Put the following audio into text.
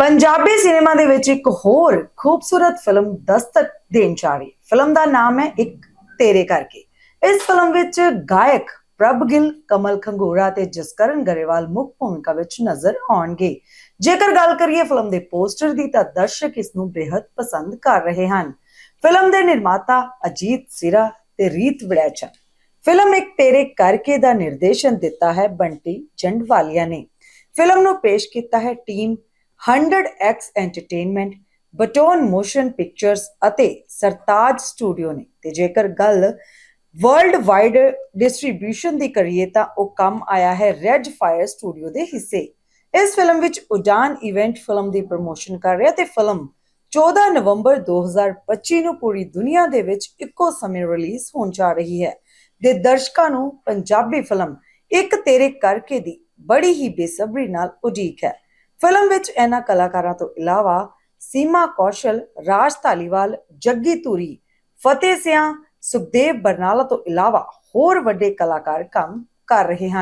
Punjabi cinema ਦੇ ਵਿੱਚ ਇੱਕ ਹੋਰ ਖੂਬਸੂਰਤ ਫਿਲਮ ਦਸਤਕ ਦੇਣ ਜਾ ਰਹੀ ਹੈ। ਫਿਲਮ ਦਾ ਨਾਮ ਹੈ ਇੱਕ ਤੇਰੇ ਕਰਕੇ। ਇਸ ਫਿਲਮ ਵਿੱਚ ਗਾਇਕ ਪ੍ਰਭ ਗਿੱਲ ਕਮਲ ਖੰਗੂਰਾ ਤੇ ਜਸਕਰਨ ਗਰੇਵਾਲ ਮੁੱਖ ਭੂਮਿਕਾ ਵਿੱਚ ਨਜ਼ਰ ਆਉਣਗੇ। ਜੇਕਰ ਗੱਲ ਕਰੀਏ ਫਿਲਮ ਦੇ ਪੋਸਟਰ ਦੀ, ਤਾਂ ਦਰਸ਼ਕ ਇਸ ਨੂੰ ਬੇहद ਪਸੰਦ ਕਰ ਰਹੇ ਹਨ। ਫਿਲਮ ਦੇ ਨਿਰਮਾਤਾ ਅਜੀਤ ਸਿਰਾ ਤੇ ਰੀਤ ਵਿੜੈਚਾ। ਫਿਲਮ ਇੱਕ ਤੇਰੇ ਕਰਕੇ ਦਾ ਨਿਰਦੇਸ਼ਨ ਦਿੱਤਾ ਹੈ, ਬੰਟੀ ਜੰਡਵਾਲੀਆ ਨੇ। ਫਿਲਮ ਨੂੰ ਪੇਸ਼ ਕੀਤਾ ਹੈ ਟੀਮ 100x ਐਂਟਰਟੇਨਮੈਂਟ ਬਟੋਨ ਮੋਸ਼ਨ ਪਿਕਚਰਸ ਅਤੇ ਸਰਤਾਜ ਸਟੂਡੀਓ ਨੇ। ਤੇ ਜੇਕਰ ਗੱਲ ਵਰਲਡ ਵਾਈਡ ਡਿਸਟ੍ਰੀਬਿਊਸ਼ਨ ਦੀ ਕਰੀਏ ਤਾਂ ਉਹ ਕੰਮ ਆਇਆ ਹੈ ਰੈਡ ਫਾਇਰ ਸਟੂਡੀਓ ਦੇ ਹਿੱਸੇ। ਇਸ ਫਿਲਮ ਵਿੱਚ ਉਡਾਨ ਇਵੈਂਟ ਫਿਲਮ ਦੀ ਪ੍ਰੋਮੋਸ਼ਨ ਕਰ ਰਿਹਾ ਤੇ ਫਿਲਮ 14 ਨਵੰਬਰ 2025 ਨੂੰ ਪੂਰੀ ਦੁਨੀਆ ਦੇ ਵਿੱਚ ਇੱਕੋ ਸਮੇਂ ਰਿਲੀਜ਼ ਹੋਣ ਜਾ ਰਹੀ ਹੈ। ਦੇ ਦਰਸ਼ਕਾਂ ਨੂੰ ਪੰਜਾਬੀ ਫਿਲਮ ਇੱਕ ਤੇਰੇ ਕਰਕੇ ਦੀ ਬੜੀ ਹੀ ਬੇਸਬਰੀ ਨਾਲ ਉਡੀਕ ਹੈ। ਫਿਲਮ ਵਿੱਚ ਇਹਨਾਂ ਕਲਾਕਾਰਾਂ ਤੋਂ ਇਲਾਵਾ ਸੀਮਾ ਕੌਸ਼ਲ, ਰਾਜ ਧਾਲੀਵਾਲ, ਜੱਗੀ ਧੂਰੀ, ਫਤਿਹ ਸਿਆਂ, ਸੁਖਦੇਵ ਬਰਨਾਲਾ ਤੋਂ ਇਲਾਵਾ ਹੋਰ ਵੱਡੇ ਕਲਾਕਾਰ ਕੰਮ ਕਰ ਰਹੇ ਹਨ।